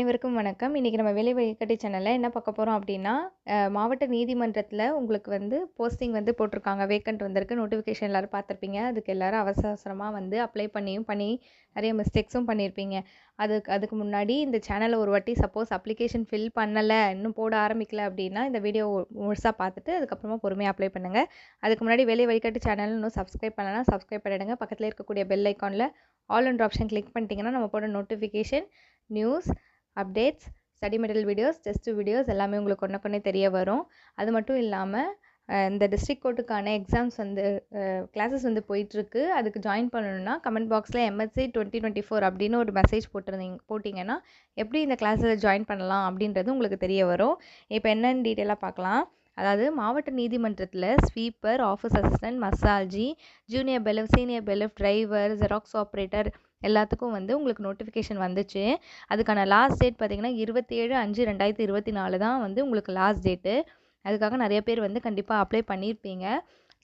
அனைவருக்கும் வணக்கம். இன்னைக்கு நம்ம வேலை வழிகாட்டி சேனலில் என்ன பார்க்க போகிறோம் அப்படின்னா மாவட்ட நீதிமன்றத்தில் உங்களுக்கு வந்து போஸ்டிங் வந்து போட்டிருக்காங்க. வேக்கண்ட் வந்திருக்கு. நோட்டிஃபிகேஷன் எல்லோரும் பார்த்துருப்பீங்க. அதுக்கு எல்லாரும் அவசர வந்து அப்ளை பண்ணியும் பண்ணி நிறைய மிஸ்டேக்ஸும் பண்ணியிருப்பீங்க. அதுக்கு அதுக்கு முன்னாடி இந்த சேனலை ஒரு வாட்டி சப்போஸ் அப்ளிகேஷன் ஃபில் பண்ணலை இன்னும் போட ஆரம்பிக்கல அப்படின்னா இந்த வீடியோ முழுசாக பார்த்துட்டு அதுக்கப்புறமா பொறுமையாக அப்ளை பண்ணுங்க. அதுக்கு முன்னாடி வேலை வழிகாட்டி சேனல் இன்னும் சப்ஸ்கிரைப் பண்ணலாம் சப்ஸ்கிரைப் பண்ணிடுங்க. பக்கத்தில் இருக்கக்கூடிய bell all and option click பண்ணிட்டீங்கன்னா, நம்ம போட notification, news, updates, study material videos, test videos எல்லாமே உங்களுக்கு ஒன்னொக்கொன்னே தெரிய வரும். அது மட்டும் இல்லாமல் இந்த டிஸ்ட்ரிக்ட் கோர்ட்டுக்கான எக்ஸாம்ஸ் வந்து கிளாஸஸ் வந்து போயிட்டுருக்கு. அதுக்கு ஜாயின் பண்ணணும்னா, கமெண்ட் பாக்ஸில் எம்எஸ்சி டுவெண்ட்டி டுவெண்ட்டி ஃபோர் அப்படின்னு ஒரு மெசேஜ் போட்டிருந்தீங்க போட்டிங்கன்னா எப்படி இந்த கிளாஸில் ஜாயின் பண்ணலாம் அப்படின்றது உங்களுக்கு தெரிய வரும். இப்போ என்னென்னு டீட்டெயிலாக பார்க்கலாம். அதாவது மாவட்ட நீதிமன்றத்தில் sweeper, office assistant, மசாஜி junior bailiff, senior bailiff, driver, Xerox operator எல்லாத்துக்கும் வந்து உங்களுக்கு நோட்டிஃபிகேஷன் வந்துச்சு. அதுக்கான லாஸ்ட் டேட் பார்த்தீங்கன்னா, 27/5/2024 தான் வந்து உங்களுக்கு லாஸ்ட் டேட்டு. அதுக்காக நிறைய பேர் வந்து கண்டிப்பாக அப்ளை பண்ணியிருப்பீங்க.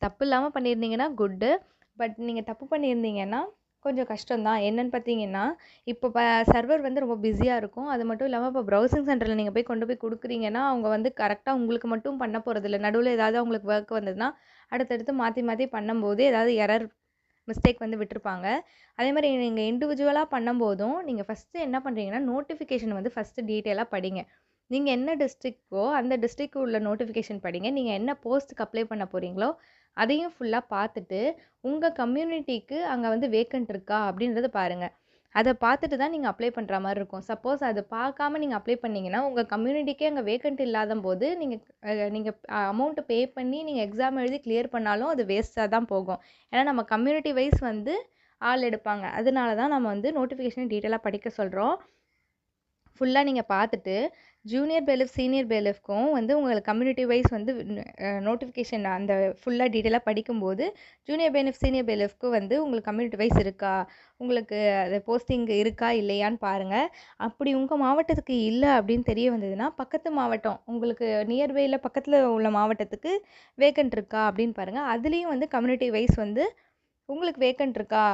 தப்பு இல்லாமல் பண்ணியிருந்தீங்கன்னா குட்டு. பட் நீங்கள் தப்பு பண்ணியிருந்தீங்கன்னா, கொஞ்சம் கஷ்டம் தான். பார்த்தீங்கன்னா, இப்போ ப சர்வர் வந்து ரொம்ப பிஸியாக இருக்கும். அது மட்டும் இல்லாமல் இப்போ ப்ரௌசிங் சென்டரில் நீங்கள் போய் கொண்டு போய் கொடுக்குறீங்கன்னா அவங்க வந்து கரெக்டாக உங்களுக்கு மட்டும் பண்ண போகிறதில்ல நடுவில் ஏதாவது அவங்களுக்கு ஒர்க் வந்ததுன்னா, அடுத்தடுத்து மாற்றி மாற்றி பண்ணும்போது ஏதாவது எரர், மிஸ்டேக் வந்து விட்டுருப்பாங்க. மாதிரி நீங்கள் இண்டிவிஜுவலாக பண்ணும்போதும், நீங்கள் ஃபர்ஸ்ட்டு என்ன பண்ணுறீங்கன்னா நோட்டிஃபிகேஷன் வந்து ஃபஸ்ட்டு டீட்டெயிலாக படிங்க. நீங்கள் என்ன டிஸ்ட்ரிக்ட்டோ, அந்த டிஸ்ட்ரிக்ட் உள்ள நோட்டிஃபிகேஷன் படிங்க. நீங்கள் என்ன போஸ்ட்டுக்கு அப்ளை பண்ண போகிறீங்களோ அதையும் ஃபுல்லாக பார்த்துட்டு, உங்கள் கம்யூனிட்டிக்கு அங்கே வந்து வேக்கண்ட் இருக்கா அப்படின்றத பாருங்கள் அதை பார்த்துட்டு தான் நீங்கள் அப்ளை பண்ணுற மாதிரி இருக்கும். சப்போஸ் அதை பார்க்காம நீங்கள் அப்ளை பண்ணிங்கன்னா உங்கள் கம்யூனிட்டிக்கே அங்கே வேக்கன்ட் இல்லாத போது நீங்கள் நீங்கள் அமௌண்ட்டு பே பண்ணி நீங்கள் எக்ஸாம் எழுதி கிளியர் பண்ணாலும் அது வேஸ்ட்டாக தான் போகும். ஏன்னா நம்ம கம்யூனிட்டி வைஸ் வந்து ஆள் எடுப்பாங்க. அதனால தான் நம்ம வந்து நோட்டிஃபிகேஷன் டீட்டெயிலாக படிக்க சொல்கிறோம் ஃபுல்லாக நீங்கள் பார்த்துட்டு, ஜூனியர் பெலிஃப், சீனியர் பேலிஃப்க்கும் வந்து உங்களுக்கு கம்யூனிட்டி வைஸ் வந்து நோட்டிஃபிகேஷன் அந்த ஃபுல்லாக டீட்டெயிலாக படிக்கும்போது, ஜூனியர் பெலிஃப், சீனியர் பேலிஃப்க்கு வந்து உங்களுக்கு கம்யூனிட்டி வைஸ் இருக்கா? உங்களுக்கு அது போஸ்டிங் இருக்கா? இல்லையான்னு பாருங்க. அப்படி உங்கள் மாவட்டத்துக்கு இல்லை அப்படின்னு தெரிய வந்ததுன்னா, பக்கத்து மாவட்டம் உங்களுக்கு நியர்பையில் பக்கத்தில் உள்ள மாவட்டத்துக்கு வேக்கன்ட் இருக்கா? அப்படின்னு பாருங்கள் அதுலேயும் வந்து கம்யூனிட்டி வைஸ் வந்து உங்களுக்கு வேக்கன்ட் இருக்கா?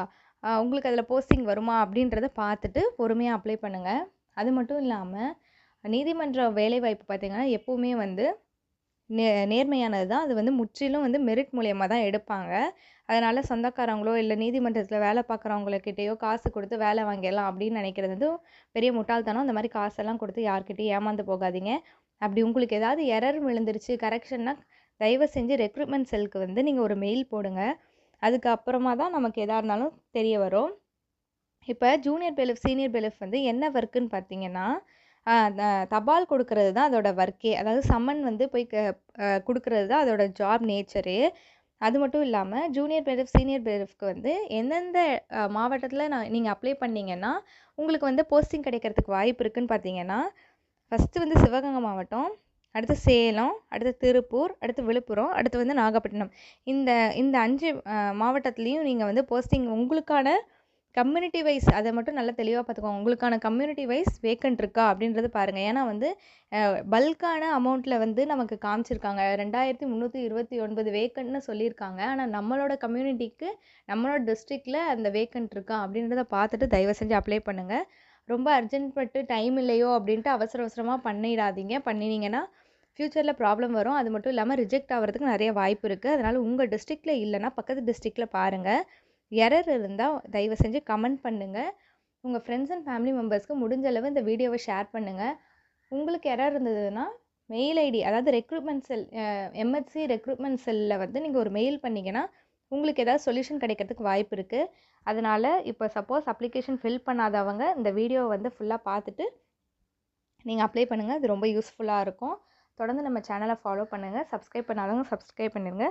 உங்களுக்கு அதில் போஸ்டிங் வருமா? அப்படின்றத பார்த்துட்டு பொறுமையாக அப்ளை பண்ணுங்கள் அது மட்டும் இல்லாமல் நீதிமன்ற வேலைவாய்ப்பு பார்த்தீங்கன்னா, எப்போவுமே வந்து நே நேர்மையானது தான். அது வந்து முற்றிலும் வந்து மெரிட் மூலியமாக தான் எடுப்பாங்க. அதனால் சொந்தக்காரங்களோ, இல்லை நீதிமன்றத்தில் வேலை பார்க்குறவங்கக்கிட்டேயோ காசு கொடுத்து வேலை வாங்கிடலாம் அப்படின்னு நினைக்கிறது வந்து பெரிய முட்டாள்தனம். அந்த மாதிரி காசெல்லாம் கொடுத்து யார்கிட்டையும் ஏமாந்து போகாதீங்க. அப்படி உங்களுக்கு ஏதாவது எரர் விழுந்துருச்சு, கரெக்ஷன்னா தயவு செஞ்சு ரெக்ரூட்மெண்ட் செல்க்கு வந்து நீங்கள் ஒரு மெயில் போடுங்க. அதுக்கப்புறமா தான் நமக்கு எதாக இருந்தாலும் தெரிய வரும். இப்போ ஜூனியர் பெலிஃப், சீனியர் பெலிஃப் வந்து என்ன ஒர்க்குன்னு பார்த்தீங்கன்னா, தபால் கொடுக்கறது தான் அதோடய ஒர்க்கே. அதாவது சம்மன் வந்து போய் க அ தான் அதோட ஜாப் நேச்சரு அது மட்டும் இல்லாமல் ஜூனியர் பெலிஃப், சீனியர் பெலிஃப்க்கு வந்து எந்தெந்த மாவட்டத்தில் நான் நீங்கள் அப்ளை பண்ணீங்கன்னா, உங்களுக்கு வந்து போஸ்டிங் கிடைக்கிறதுக்கு வாய்ப்பு இருக்குன்னு பார்த்தீங்கன்னா, ஃபஸ்ட்டு வந்து சிவகங்கை மாவட்டம், அடுத்து சேலம், அடுத்து திருப்பூர், அடுத்து விழுப்புரம், அடுத்து வந்து நாகப்பட்டினம். இந்த இந்த அஞ்சு மாவட்டத்துலேயும் நீங்கள் வந்து போஸ்டிங் உங்களுக்கான கம்யூனிட்டி வைஸ் அதை மட்டும் நல்லா தெளிவாக பார்த்துக்கோங்க. உங்களுக்கான கம்யூனிட்டி வைஸ் வேக்கன்ட் இருக்கா? அப்படின்றது பாருங்கள் ஏன்னா வந்து பல்கான பல்க்கான வந்து நமக்கு காமிச்சிருக்காங்க. 2329 வேக்கன்ட்ன்னு சொல்லியிருக்காங்க. ஆனால் நம்மளோட கம்யூனிட்டிக்கு, நம்மளோட டிஸ்ட்ரிக்டில் அந்த வேக்கன்ட் இருக்கா? அப்படின்றத பார்த்துட்டு தயவு செஞ்சு அப்ளை பண்ணுங்கள் ரொம்ப அர்ஜென்ட் பட்டு டைம் இல்லையோ அப்படின்ட்டு அவசர அவசரமாக பண்ணிடாதீங்க. பண்ணினீங்கன்னா, ஃப்யூச்சரில் ப்ராப்ளம் வரும். அது மட்டும் இல்லாமல் ரிஜெக்ட் ஆகிறதுக்கு நிறைய வாய்ப்பு இருக்குது அதனால் உங்கள் டிஸ்ட்ரிக்டில் இல்லைன்னா பக்கத்து டிஸ்ட்ரிக்டில் பாருங்கள் எரர் இருந்தால் தயவு செஞ்சு கமெண்ட் பண்ணுங்கள் உங்கள் ஃப்ரெண்ட்ஸ் அண்ட் ஃபேமிலி மெம்பர்ஸ்க்கு முடிஞ்ச அளவு இந்த வீடியோவை ஷேர் பண்ணுங்கள் உங்களுக்கு எரர் இருந்ததுன்னா, மெயில் ஐடி அதாவது ரெக்ரூட்மெண்ட் செல் எம்எஸ்சி ரெக்ரூட்மெண்ட் செல்லில் வந்து நீங்கள் ஒரு மெயில் பண்ணிங்கன்னா உங்களுக்கு ஏதாவது சொல்யூஷன் கிடைக்கிறதுக்கு வாய்ப்பு இருக்குது அதனால் இப்போ சப்போஸ் அப்ளிகேஷன் ஃபில் பண்ணாதவங்க இந்த வீடியோவை வந்து ஃபுல்லாக பார்த்துட்டு, நீங்கள் அப்ளை பண்ணுங்கள் அது ரொம்ப யூஸ்ஃபுல்லாக இருக்கும். தொடர்ந்து நம்ம சேனலை ஃபாலோ பண்ணுங்கள் சப்ஸ்கிரைப் பண்ணாதவங்க சப்ஸ்கிரைப் பண்ணிடுங்க